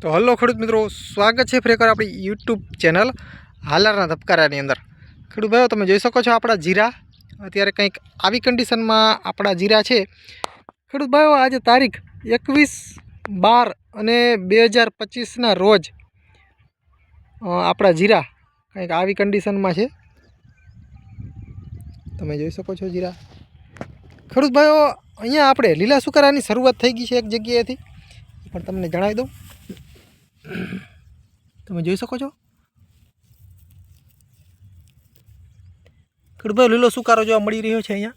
તો હલો ખેડૂત મિત્રો, સ્વાગત છે ફરી આપણી યુટ્યુબ ચેનલ હાલારના ધબકારાની અંદર. ખેડૂત ભાઈઓ, તમે જોઈ શકો છો આપણા જીરા. અત્યારે કંઈક આવી કન્ડિશનમાં આપણા જીરા છે. ખેડૂત ભાઈઓ, આજે તારીખ એકવીસ બાર અને બે હજાર પચીસના રોજ આપણા જીરા કંઈક આવી કન્ડિશનમાં છે. તમે જોઈ શકો છો જીરા. ખેડૂત ભાઈઓ, અહીંયા આપણે લીલા સુકારાની શરૂઆત થઈ ગઈ છે એક જગ્યાએથી. પણ તમને જણાવી દઉં. તમે જોઈ શકો છો? ખેડૂતભાઈ લીલો સુકારો જોવા મળી રહ્યો છે અહીંયા.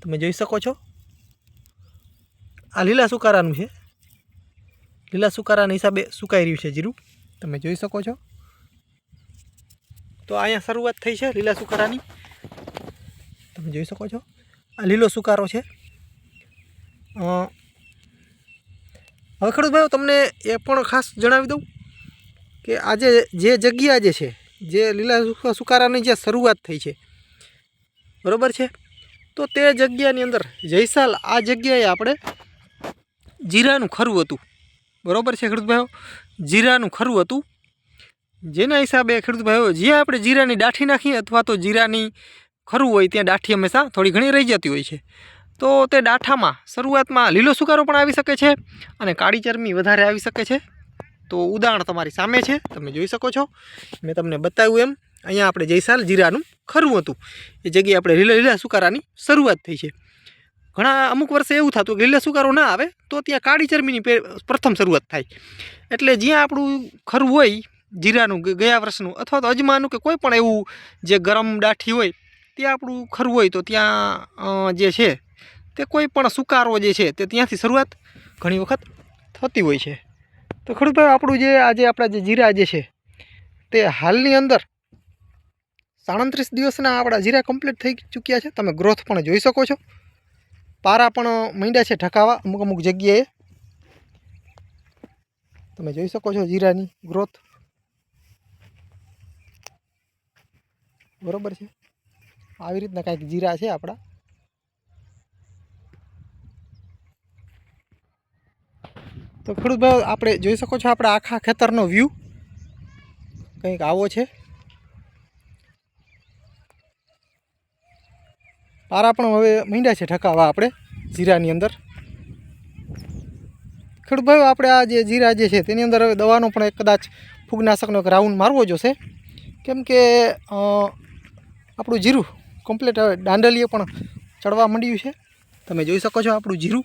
તમે જોઈ શકો છો? આ લીલા સુકારાનું છે. લીલા સુકારાના હિસાબે સુકાઈ રહ્યું છે જીરું. તમે જોઈ શકો છો? તો અહીંયા શરૂઆત થઈ છે લીલા સુકારાની. તમે જોઈ શકો છો? આ લીલો સુકારો છે. હવે ખેડૂતભાઈઓ તમને એ પણ ખાસ જણાવી દઉં કે આજે જે જગ્યા જે છે, જે લીલા સુકા- સુકારાની જે શરૂઆત થઈ છે, બરાબર છે? તો તે જગ્યાની અંદર જયસાલ, આ જગ્યાએ આપણે જીરાનું ખરું હતું, બરાબર છે ખેડૂતભાઈઓ જીરાનું ખરું હતું. જેના હિસાબે ખેડૂતભાઈઓ જે આપણે જીરાની દાઠી નાખીએ અથવા તો જીરાની ખરું હોય ત્યાં દાઠી હંમેશા થોડી ઘણી રહી જતી હોય છે. તો તે ડાઠામાં, શરૂઆતમાં લીલો સુકારો પણ આવી શકે છે અને કાળી ચરમી વધારે આવી શકે છે. તો ઉદાહરણ તમારી સામે છે, તમે જોઈ શકો છો. મેં તમને બતાવ્યું એમ, અહીંયા આપણે જયસાલ જીરાનું ખરું હતું. એ જગ્યાએ આપણે લીલા લીલા સુકારાની શરૂઆત થઈ છે. ઘણા અમુક વર્ષે એવું થતું કે લીલા સુકારો ના આવે, તો ત્યાં કાળી ચરમીની પ્રથમ શરૂઆત થાય. એટલે જ્યાં આપણું ખરું હોય, જીરાનું ગયા વર્ષનું, અથવા તો અજમાનું કે કોઈ પણ એવું જે ગરમ દાઠી હોય, ત્યાં આપણું ખરું હોય તો ત્યાં જે છે તે કોઈ પણ સુકારો જે છે તે ત્યાંથી શરૂઆત ઘણી વખત થતી હોય છે. તો ખેડૂતભાઈ આપણું જે આજે આપણા જે જીરા જે છે તે હાલની અંદર સાડત્રીસ દિવસના આપણા જીરા કમ્પ્લીટ થઈ ચૂક્યા છે. તમે ગ્રોથ પણ જોઈ શકો છો. પારા પણ માંડ્યા છે ઢકાવા અમુક અમુક જગ્યાએ. તમે જોઈ શકો છો જીરાની ગ્રોથ બરોબર છે? આવી રીતના કાંઈક જીરા છે આપણા. તો ખેડૂતભાઈ, આપણે જોઈ શકો છો આપણા આખા ખેતરનો વ્યૂ કંઈક આવો છે. પારા પણ હવે માંડ્યા છે ઠકાવા આપણે, જીરાની અંદર. ખેડૂતભાઈ, આપણે આ જે જીરા જે છે તેની અંદર હવે દવાનો પણ એક કદાચ ફૂગનાશકનો એક રાઉન્ડ મારવો જોશે કેમ કે આપણું જીરું કમ્પ્લીટ હવે દાંડલીએ પણ ચડવા માંડ્યું છે. તમે જોઈ શકો છો આપણું જીરું.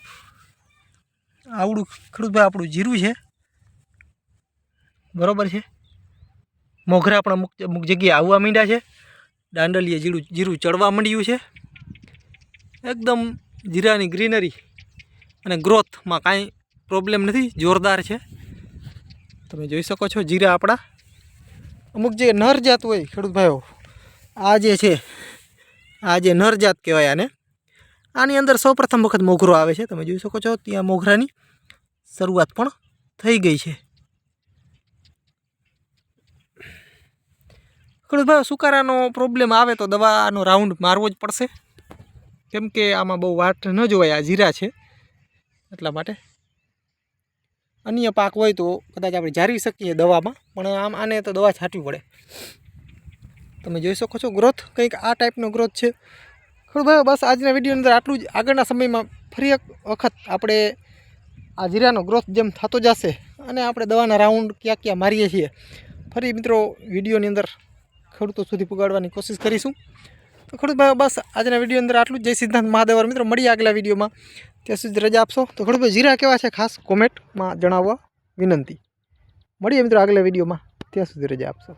આવડું ખેડૂતભાઈ આપણું જીરું છે. બરોબર છે? મોઘરા પણ અમુક અમુક જગ્યાએ આવવા માંડ્યા છે. દાંડલીએ જીરું જીરું ચડવા માંડ્યું છે. એકદમ જીરાની ગ્રીનરી અને ગ્રોથમાં કાંઈ પ્રોબ્લેમ નથી, જોરદાર છે. તમે જોઈ શકો છો જીરા આપણા. અમુક જે નર જાત હોય ખેડૂતભાઈઓ આ જે છે, આ જે નર જાત કહેવાય આને, આની અંદર સૌ પ્રથમ વખત મોઘરો આવે છે. તમે જોઈ શકો છો, ત્યાં મોગરાની શરૂઆત પણ થઈ ગઈ છે. ખેડૂત સુકારાનો પ્રોબ્લેમ આવે તો દવાનો રાઉન્ડ મારવો જ પડશે. કેમ કે આમાં બહુ વાટ ન જોવાય, આ જીરા છે. એટલા માટે. અન્ય પાક હોય તો કદાચ આપણે જાળવી શકીએ દવામાં, પણ આમ આને તો દવા છાંટવી પડે. તમે જોઈ શકો છો ગ્રોથ કંઈક આ ટાઈપનો ગ્રોથ છે. ખરું ભાઈ બસ આજના વિડીયોની અંદર આટલું જ. આગળના સમયમાં ફરી એક વખત આપણે આ જીરાનો ગ્રોથ જેમ થતો જશે અને આપણે દવાના રાઉન્ડ ક્યાં ક્યાં મારીએ છીએ. ફરી મિત્રો, વિડીયોની અંદર ખેડૂતો સુધી પુગાડવાની કોશિશ કરીશું. તો ખેડૂતભાઈ બસ આજના વીડિયો અંદર આટલું જય સિદ્ધાંત મહાદેવર. મિત્રો, મળીએ આગલા વિડીયોમાં. ત્યાં સુધી રજા આપશો. તો ખેડૂતભાઈ જીરા કેવા છે? ખાસ કોમેન્ટમાં જણાવવા વિનંતી. મળીએ મિત્રો આગલા વિડીયોમાં. ત્યાં સુધી રજા આપશો.